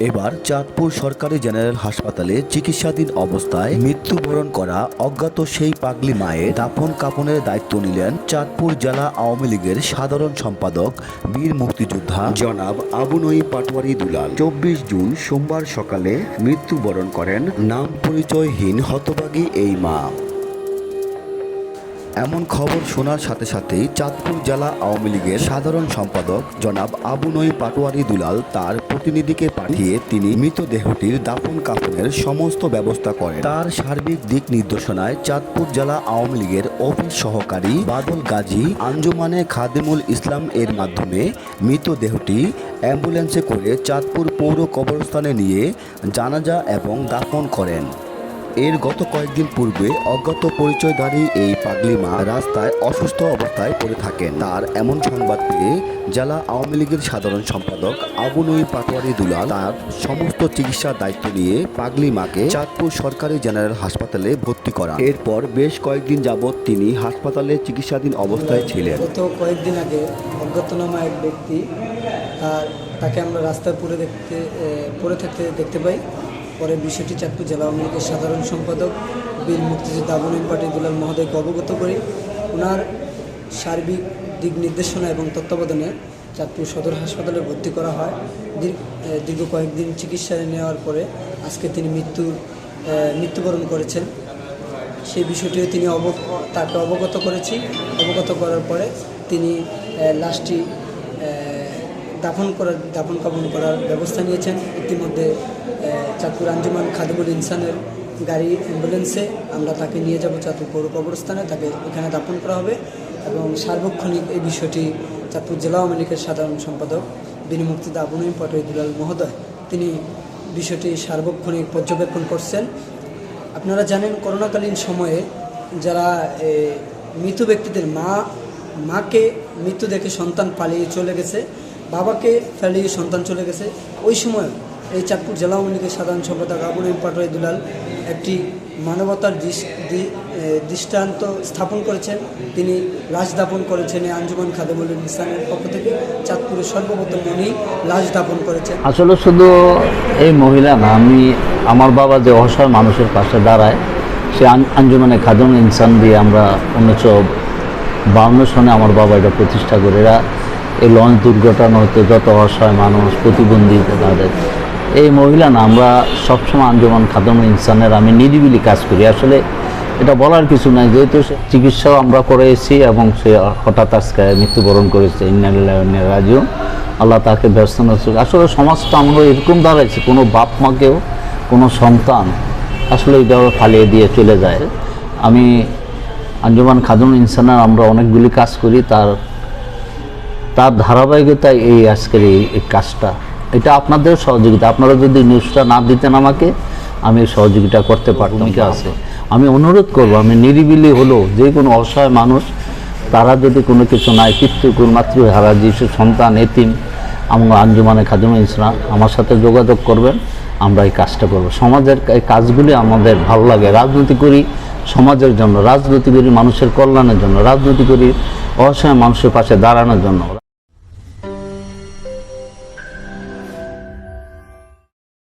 এবার চাঁদপুর সরকারি জেনারেল হাসপাতালে চিকিৎসাধীন অবস্থায় মৃত্যুবরণ করা অজ্ঞাত সেই পাগলি মায়ের দাফন কাপনের দায়িত্ব নিলেন চাঁদপুর জেলা আওয়ামী লীগের সাধারণ সম্পাদক বীর মুক্তিযোদ্ধা জনাব আবু নঈম পাটোয়ারি দুলাল। চব্বিশ জুন সোমবার সকালে মৃত্যুবরণ করেন নাম পরিচয়হীন হতভাগী এই মা। এমন খবর শোনার সাথে সাথেই চাঁদপুর জেলা আওয়ামী লীগের সাধারণ সম্পাদক জনাব আবু নই পাটোয়ারি দুলাল তার প্রতিনিধিকে পাঠিয়ে তিনি মৃতদেহটির দাফন কাফনের সমস্ত ব্যবস্থা করেন। তার সার্বিক দিক নির্দেশনায় চাঁদপুর জেলা আওয়ামী লীগের অফিস সহকারী বাদল গাজী আঞ্জুমানে খাদিমুল ইসলাম এর মাধ্যমে মৃতদেহটি অ্যাম্বুলেন্সে করে চাঁদপুর পৌর কবরস্থানে নিয়ে জানাজা এবং দাফন করেন। এর গত কয়েকদিন পূর্বে অজ্ঞাত পরিচয়ধারী এই পাগলি মা রাস্তায় অসুস্থ অবস্থায় পড়ে থাকেন। তার এমন সংবাদ পেয়ে জেলা আওয়ামী লীগের সাধারণ সম্পাদক আবু নই পাটোয়ারি দুলাল তার সমস্ত চিকিৎসার দায়িত্ব নিয়ে পাগলি মাকে চাঁদপুর সরকারি জেনারেল হাসপাতালে ভর্তি করান। এরপর বেশ কয়েকদিন যাবৎ তিনি হাসপাতালে চিকিৎসাধীন অবস্থায় ছিলেন। গত কয়েকদিন আগে অজ্ঞাতনামা এক ব্যক্তি, তার, তাকে আমরা রাস্তায় পড়ে দেখতে পড়ে থাকতে দেখতে পাই। পরে বিষয়টি চাঁদপুর জেলা আওয়ামী লীগের সাধারণ সম্পাদক বীর মুক্তিযোদ্ধা আবুলিম পাটি দুলাল মহোদয়কে অবগত করি ওনার সার্বিক দিক নির্দেশনা এবং তত্ত্বাবধানে চাঁদপুর সদর হাসপাতালে ভর্তি করা হয়। দীর্ঘ কয়েকদিন চিকিৎসায় নেওয়ার পরে আজকে তিনি মৃত্যুর মৃত্যুবরণ করেছেন। সেই বিষয়টিও তিনি অব তাকে অবগত করেছি। অবগত করার পরে তিনি আহ, দাফন করার দাফন কাপন করার ব্যবস্থা নিয়েছেন। ইতিমধ্যে চাঁদপুর আঞ্জুমান খাদিমুল ইনসানের গাড়ি অ্যাম্বুলেন্সে আমরা তাকে নিয়ে যাব চাঁদপুর পৌর কবরস্থানে। তাকে এখানে দাফন করা হবে এবং সার্বক্ষণিক এই বিষয়টি চাঁদপুর জেলা আওয়ামী লীগের সাধারণ সম্পাদক বিনিমুক্তি আবুনঈম পটোই দুলাল মহোদয়, তিনি বিষয়টি সার্বক্ষণিক পর্যবেক্ষণ করছেন। আপনারা জানেন, করোনাকালীন সময়ে যারা মৃত ব্যক্তিদের মা, মাকে মৃত্যু দেখে সন্তান পালিয়ে চলে গেছে বাবাকে ফেলিয়ে সন্তান চলে গেছে। ওই সময় এই চাঁদপুর জেলা আওয়ামী লীগের সাধারণ সম্পাদক আবুল পাটোয়ারি দুলাল একটি মানবতার দৃষ্টান্ত স্থাপন করেছেন। তিনি লাশ দাপন করেছেন আঞ্জুমান খাদেমুল ইসলামের পক্ষ থেকে। চাঁদপুরের সর্বপ্রথম উনি লাশ দাপন করেছেন। আসলে শুধু এই মহিলা না, আমি আমার বাবা যে অসহায় মানুষের পাশে দাঁড়ায়, সে আঞ্জুমানে খাদম ইনসান দিয়ে আমরা উনিশশো বাউন্ন সনে আমার বাবা এটা প্রতিষ্ঠা করে। এরা এই লঞ্চ দুর্ঘটনা হতে যত অসহায় মানুষ প্রতিবন্ধী তাদের। এই মহিলা না, আমরা সবসময় আঞ্জমান খাদম ইনসানের আমি নিরিবিলি কাজ করি। আসলে এটা বলার কিছু নাই, যেহেতু চিকিৎসাও আমরা করে এসেছি এবং সে হঠাৎ আজকে মৃত্যুবরণ করেছে। ইন্নালিল্লাহ রাজিও আল্লাহ তাকে ব্যস্ত আসলে সমাজটা আমরা এরকম দাঁড়াইছি, কোনো বাপ মাকেও কোনো সন্তান আসলে এইভাবে ফালিয়ে দিয়ে চলে যায়। আমি আঞ্জমান খাদুন ইনসানের আমরা অনেকগুলি কাজ করি, তার তার ধারাবাহিকতায় এই আজকের এই কাজটা। এটা আপনাদের সহযোগিতা। আপনারা যদি নিউজটা না দিতেন আমাকে আমি সহযোগিতা করতে পারতাম। ভূমিকা আছে। আমি অনুরোধ করব আমি নিরিবিলি হলো যে কোনো অসহায় মানুষ তারা যদি কোনো কিছু নাই পিতৃ কোন মাতৃহারা যিশু সন্তান এতিম আমার আঞ্জুমানে খাদিম ইসলাম আমার সাথে যোগাযোগ করবেন আমরা এই কাজটা করব। সমাজের এই কাজগুলি আমাদের ভালো লাগে। রাজনীতি করি সমাজের জন্য রাজনীতি করি মানুষের কল্যাণের জন্য রাজনীতি করি অসহায় মানুষের পাশে দাঁড়ানোর জন্য।